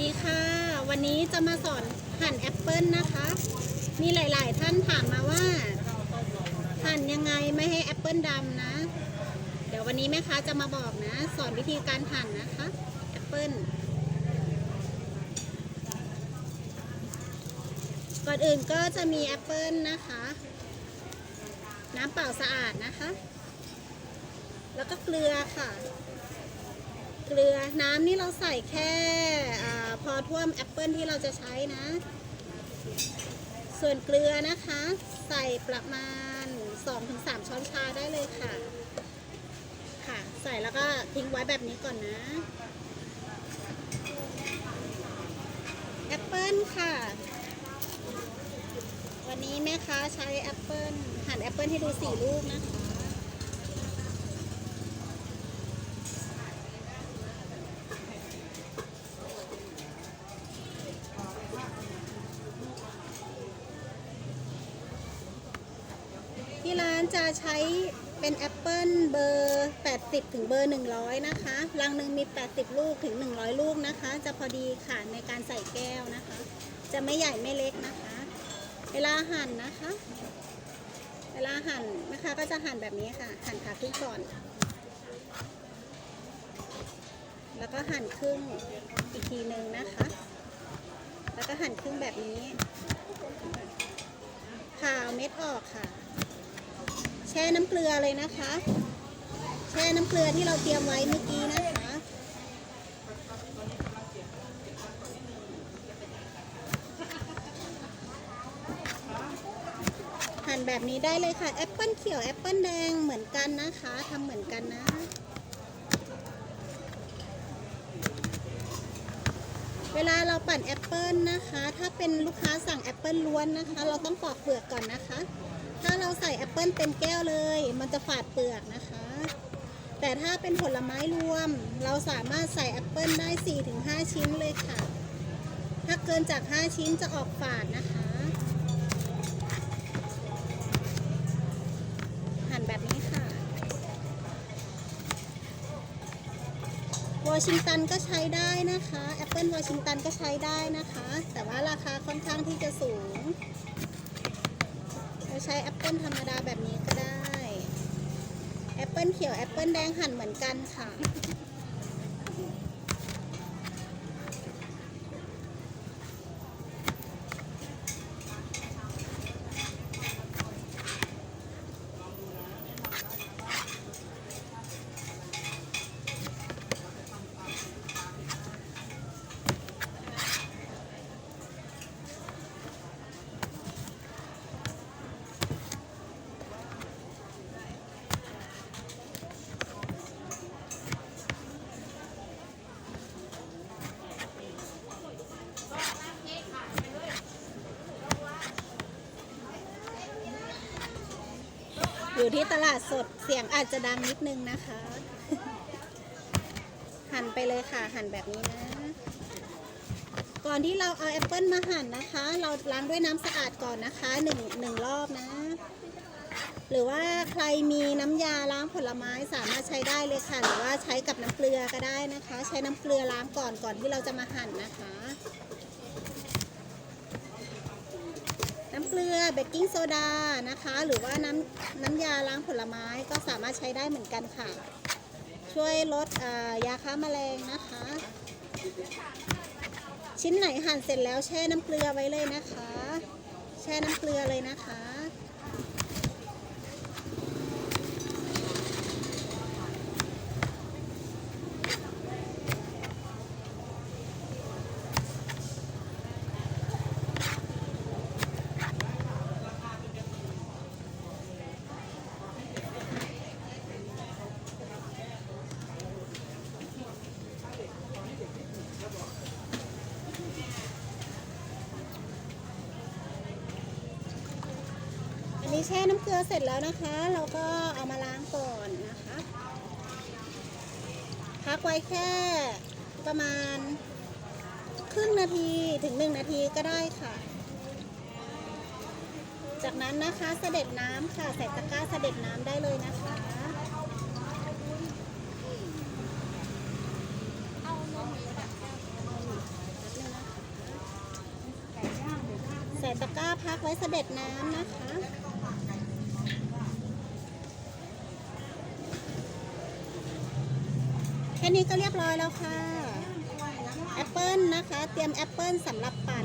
ดีค่ะ วันนี้จะมาสอนหั่นแอปเปิลนะคะ มีหลาย ๆ ท่านถามมาว่า หั่นยังไงไม่ให้แอปเปิลดำนะ เดี๋ยววันนี้แม่ค้าจะมาบอกนะ สอนวิธีการหั่นนะคะแอปเปิลก่อนอื่นก็จะมีแอปเปิลนะคะ น้ำเปล่าสะอาดนะคะ แล้วก็เกลือค่ะเกลือน้ำนี่เราใส่แค่ ท่วมแอปเปิลที่เราจะใช้นะ ส่วนเกลือนะคะ ใส่ประมาณ 2-3 ช้อนชาได้เลยค่ะ ค่ะ ใส่แล้วก็ทิ้งไว้แบบนี้ก่อนนะแอปเปิลค่ะ วันนี้แม่ค้าใช้แอปเปิลหั่นแอปเปิลให้ดูสี่ลูกนะคะ จะใช้เป็นแอปเปิลเบอร์ 80 ถึงเบอร์ 100 นะคะ รังหนึ่งมี 80 ลูกถึง 100 ลูกนะคะ จะพอดีค่ะในการใส่แก้วนะคะ จะไม่ใหญ่ไม่เล็กนะคะ เวลาหั่นนะคะ เวลาหั่นนะคะก็จะหั่นแบบนี้ค่ะ หั่นขาครึ่งก่อน แล้วก็หั่นครึ่งอีกทีหนึ่งนะคะ แล้วก็หั่นครึ่งแบบนี้ผ่าเอาเม็ดออกค่ะ ช่น้ำเกลือเลยนะคะ แช่น้ำเกลือที่เราเตรียมไว้เมื่อกี้นะคะ หั่นแบบนี้ได้เลยค่ะแอปเปิลเขียวแอปเปิลแดงเหมือนกันนะคะทำเหมือนกันนะเวลาเราปั่นแอปเปิลนะคะ ถ้าเป็นลูกค้าสั่งแอปเปิลล้วนนะคะ เราต้องปอกเปลือกก่อนนะคะ ถ้าเราใส่แอปเปิลเต็มแก้วเลย มันจะฝาดเปลือกนะคะ แต่ถ้าเป็นผลไม้รวม เราสามารถใส่แอปเปิลได้ 4-5 ชิ้นเลยค่ะ ถ้าเกินจาก 5 ชิ้นจะออกฝาดนะคะ หั่นแบบนี้ค่ะวอชิงตันก็ใช้ได้นะคะแอปเปิลวอชิงตันก็ใช้ได้นะคะ แต่ว่าราคาค่อนข้างที่จะสูง เราใช้แอปเปิลธรรมดาแบบนี้ก็ได้ แอปเปิลเขียวแอปเปิลแดงหั่นเหมือนกันค่ะ อยู่ที่ตลาดสดเสียงอาจจะดังนิดนึงนะคะ หั่นไปเลยค่ะ หั่นแบบนี้นะ ก่อนที่เราเอาแอปเปิลมาหั่นนะคะ เราล้างด้วยน้ำสะอาดก่อนนะคะหนึ่งหนึ่งรอบนะ หรือว่าใครมีน้ำยาล้างผลไม้สามารถใช้ได้เลยค่ะ หรือว่าใช้กับน้ำเกลือก็ได้นะคะ ใช้น้ำเกลือล้างก่อนก่อนที่เราจะมาหั่นนะคะ น้ำเกลือเบกกิ้งโซดานะคะ หรือว่าน้ำน้ำยาล้างผลไม้ก็สามารถใช้ได้เหมือนกันค่ะ ช่วยลดยาฆ่าแมลงนะคะ ชิ้นไหนหั่นเสร็จแล้วแช่น้ำเกลือไว้เลยนะคะ แช่น้ำเกลือเลยนะคะี้แช่น้ำเกลือเสร็จแล้วนะคะ เราก็เอามาล้างก่อนนะคะพักไว้แค่ประมาณครึ่งนาทีถึงหนึ่งนาทีก็ได้ค่ะ จากนั้นนะคะเสด็จน้ำค่ะใส่ตะกร้าเสด็จน้ำได้เลยนะคะใส่ตะกร้าพักไว้เสด็จน้ำนะคะ นี้ก็เรียบร้อยแล้วค่ะแอปเปิลนะคะ เตรียมแอปเปิลสำหรับปั่น